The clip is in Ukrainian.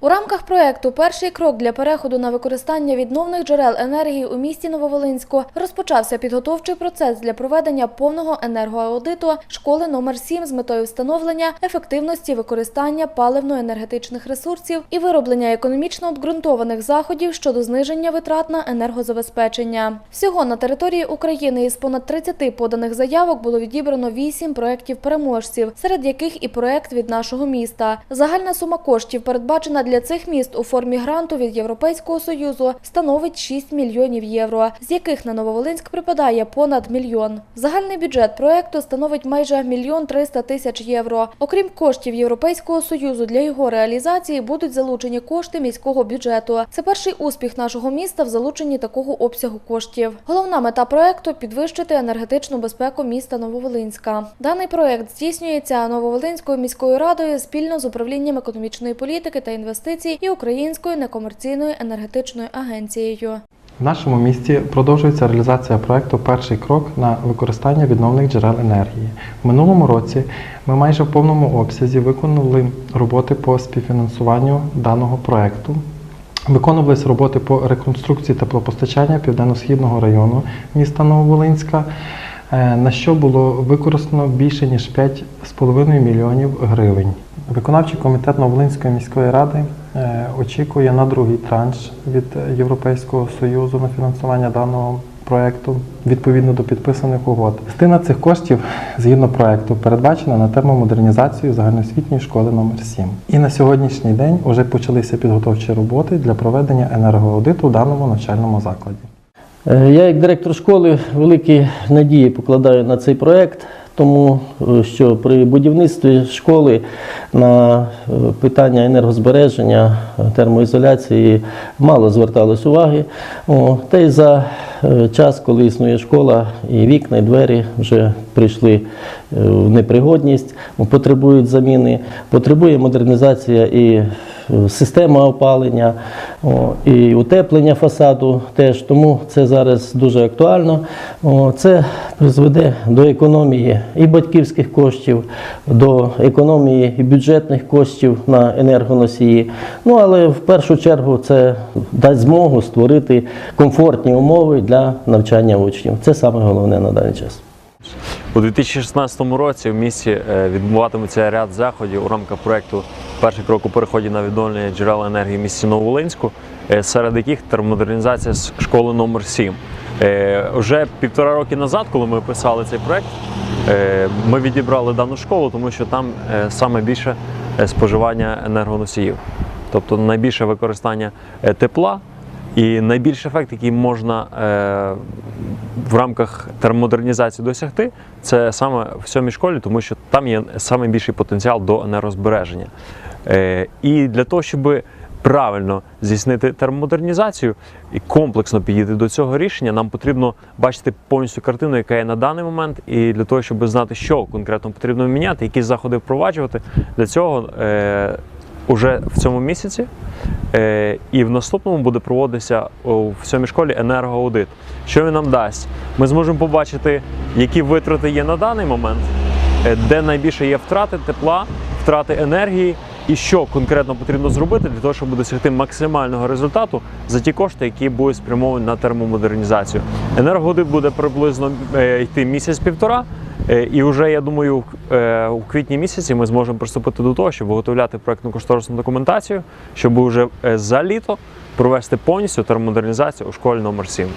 У рамках проекту Перший крок для переходу на використання відновних джерел енергії у місті Нововолинську розпочався підготовчий процес для проведення повного енергоаудиту школи номер 7 з метою встановлення ефективності використання паливно-енергетичних ресурсів і вироблення економічно обґрунтованих заходів щодо зниження витрат на енергозабезпечення. Всього на території України із понад 30 поданих заявок було відібрано 8 проєктів переможців, серед яких і проєкт від нашого міста. Загальна сума коштів, передбачена для цих міст у формі гранту від Європейського союзу, становить 6 мільйонів євро, з яких на Нововолинськ припадає понад мільйон. Загальний бюджет проєкту становить майже мільйон 300 тисяч євро. Окрім коштів Європейського союзу, для його реалізації будуть залучені кошти міського бюджету. Це перший успіх нашого міста в залученні такого обсягу коштів. Головна мета проекту підвищити енергетичну безпеку міста Нововолинська. Даний проект здійснюється Нововолинською міською радою спільно з управлінням економічної політики та інвестицій і Українською некомерційною енергетичною агенцією. В нашому місті продовжується реалізація проекту Перший крок на використання відновних джерел енергії. В минулому році ми майже в повному обсязі виконали роботи по співфінансуванню даного проекту. Виконувались роботи по реконструкції теплопостачання південно-східного району міста Нововолинська, на що було використано більше ніж 5,5 мільйонів гривень. Виконавчий комітет Новолинської міської ради е, очікує на другий транш від Європейського союзу на фінансування даного проекту відповідно до підписаних угод. Частина цих коштів згідно проекту передбачена на термомодернізацію загальноосвітньої школи номер 7 І на сьогоднішній день вже почалися підготовчі роботи для проведення енергоаудиту в даному навчальному закладі. Е, Я, як директор школи, великі надії покладаю на цей проект, тому е, що при будівництві школи на е, питання енергозбереження, термоізоляції мало зверталось уваги. О, Та й за час, коли існує школа, і вікна, і двері вже прийшли в непригодність, потребують заміни, потребує модернізація і система опалення, і утеплення фасаду теж. Тому це зараз дуже актуально. Це призведе до економії і батьківських коштів, до економії і бюджетних коштів на енергоносії. Ну але в першу чергу це дасть змогу створити комфортні умови для навчання учнів. Це саме головне на даний час. У 2016 році в місті е, відбуватиметься ряд заходів у рамках проєкту Перший крок у переході на відновлення джерел енергії в місті Нововолинську, е, серед яких термодернізація школи номер 7 Вже півтора роки назад, коли ми писали цей проєкт, е, ми відібрали дану школу, тому що там е, саме більше е, споживання енергоносіїв, тобто найбільше використання е, тепла. І найбільший ефект, який можна е, в рамках термодернізації досягти, це саме в сьомій школі, тому що там є найбільший потенціал до енергозбереження. Е, і для того, щоб правильно здійснити термомодернізацію і комплексно підійти до цього рішення, нам потрібно бачити повністю картину, яка є на даний момент, і для того, щоб знати, що конкретно потрібно міняти, які заходи впроваджувати, для цього. Уже в цьому місяці е, і в наступному буде проводитися в сьомій школі енергоаудит. Що він нам дасть? Ми зможемо побачити, які витрати є на даний момент, е, де найбільше є втрати тепла, втрати енергії, і що конкретно потрібно зробити для того, щоб досягти максимального результату за ті кошти, які будуть спрямовані на термомодернізацію. Енергоаудит буде приблизно е, йти місяць-півтора. Е, І вже я думаю, е, у квітні місяці ми зможемо приступити до того, щоб виготовляти проектну кошторисну документацію, щоб вже за літо провести повністю термомодернізацію у школі номер 7